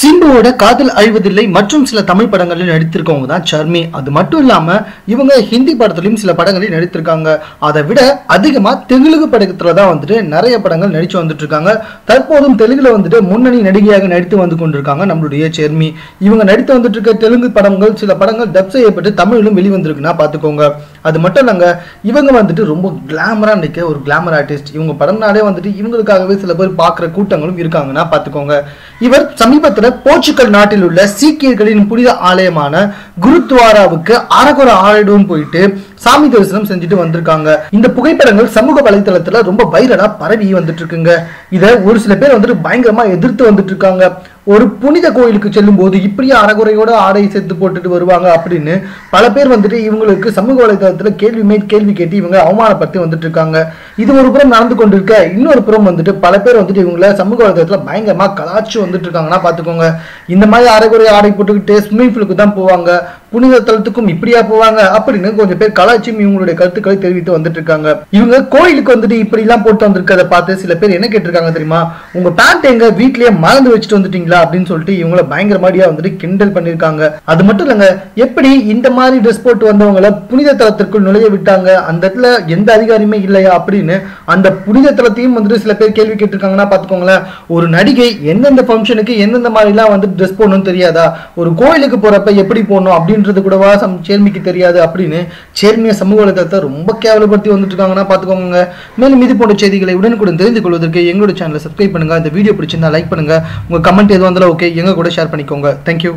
சிம்புவோட காதல் அழிவதில்லை மற்றும் சில தமிழ் படங்களில் நடித்திருக்கவங்க தான் சர்மி. அது மட்டும் இல்லாம இவங்க ஹிந்தி படத்துலயும் சில படங்களில் நடித்திருக்காங்க. அதை விட அதிகமா தெலுங்கு படத்துல தான் வந்துட்டு நிறைய படங்கள் நடிச்சு வந்துட்டு இருக்காங்க தற்போதும் தெலுங்குல வந்துட்டு முன்னணி நடிகையாக நடித்து வந்து கொண்டிருக்காங்க நம்மளுடைய சேர்மி. இவங்க நடித்து வந்துட்டு இருக்க தெலுங்கு படங்கள் சில படங்கள் டப் செய்யப்பட்டு தமிழிலும் வெளிவந்திருக்குன்னா பாத்துக்கோங்க அது மட்டும் இல்லைங்க இவங்க வந்துட்டு ரொம்ப கிளாமராக நிற்க ஒரு கிளாமர் ஆர்டிஸ்ட் இவங்க படம்னாலே வந்துட்டு இவங்களுக்காகவே சில பேர் பார்க்குற கூட்டங்களும் இருக்காங்கன்னா பார்த்துக்கோங்க. இவர் சமீபத்தில் போர்ச்சுக்கல் நாட்டில் உள்ள சீக்கியர்களின் புனித ஆலயமான குருத்வாராவுக்கு அரகுர ஆலயம் போயிட்டு சாமி தரிசனம் செஞ்சுட்டு வந்திருக்காங்க. இந்த புகைப்படங்கள் சமூக வலைதளத்தில் ரொம்ப வைரலாக பரவி வந்துட்டு இருக்குங்க. இதை ஒரு சில பேர் வந்துட்டு பயங்கரமாக எதிர்த்து வந்துட்டு இருக்காங்க. ஒரு புனித கோயிலுக்கு செல்லும் போது இப்படியே அறகுறையோட ஆடை சேர்த்து போட்டுட்டு வருவாங்க அப்படின்னு பல பேர் வந்துட்டு இவங்களுக்கு சமூக வலைதளத்தில் கேள்வி மேல் கேள்வி கேட்டு இவங்க அவமானப்படுத்தி வந்துட்டு இருக்காங்க. இது ஒரு புறம் நடந்து கொண்டிருக்க இன்னொரு புறம் வந்துட்டு பல பேர் வந்துட்டு இவங்கள சமூக வலைதளத்தில் பயங்கரமா கலாச்சி வந்துட்டு இருக்காங்கன்னா பாத்துக்கோங்க இந்த மாதிரி அரைகுறை ஆடை போட்டுக்கிட்டு ஸ்விம்மிங் பூலுக்கு தான் போவாங்க. புனித தலத்துக்கும் இப்படியா போவாங்க அப்படின்னு கொஞ்சம் பேர் கலாச்சியும் இவங்களுடைய கருத்துக்களை தெரிவித்து வந்துட்டு இருக்காங்க. இவங்க கோயிலுக்கு வந்துட்டு இப்படி எல்லாம் போட்டு வந்திருக்கிறத பார்த்து சில பேர் என்ன கேட்டிருக்காங்க தெரியுமா? உங்க பேண்ட் எங்க வீட்லயே மறந்து வச்சுட்டு வந்துட்டீங்களா? அப்படின்னு சொல்லிட்டு இவங்கள மாதிரியா வந்துட்டு கிண்டல் பண்ணிருக்காங்க அது மட்டும் இல்லைங்க எப்படி இந்த மாதிரி ட்ரெஸ் போட்டு வந்தவங்கள புனித தளத்திற்குள் நுழைய விட்டாங்க? அந்த இடத்துல எந்த அதிகாரியுமே இல்லையா? அப்படி அப்படின்னு அந்த புனித தலத்தையும் வந்துட்டு சில பேர் கேள்வி கேட்டிருக்காங்கன்னா பார்த்துக்கோங்களேன். ஒரு நடிகை எந்தெந்த ஃபங்க்ஷனுக்கு எந்தெந்த மாதிரிலாம் வந்து ட்ரெஸ் போடணும்னு தெரியாதா? ஒரு கோயிலுக்கு போறப்ப எப்படி போடணும் அப்படின்றது கூடவா சம் சேர்மிக்கு தெரியாது அப்படின்னு சேர்மிய சமூக வலைதளத்தை ரொம்ப கேவலப்படுத்தி வந்துட்டு இருக்காங்கன்னா மேலும் இது போன்ற செய்திகளை உடனுக்குடன் தெரிந்து கொள்வதற்கு எங்களோட சேனலை சப்ஸ்கிரைப் பண்ணுங்க. இந்த வீடியோ பிடிச்சிருந்தா லைக் பண்ணுங்க. உங்கள் கமெண்ட் எதுவும் வந்தாலும் ஓகே எங்க கூட ஷேர் பண்ணிக்கோங்க. தேங்க்யூ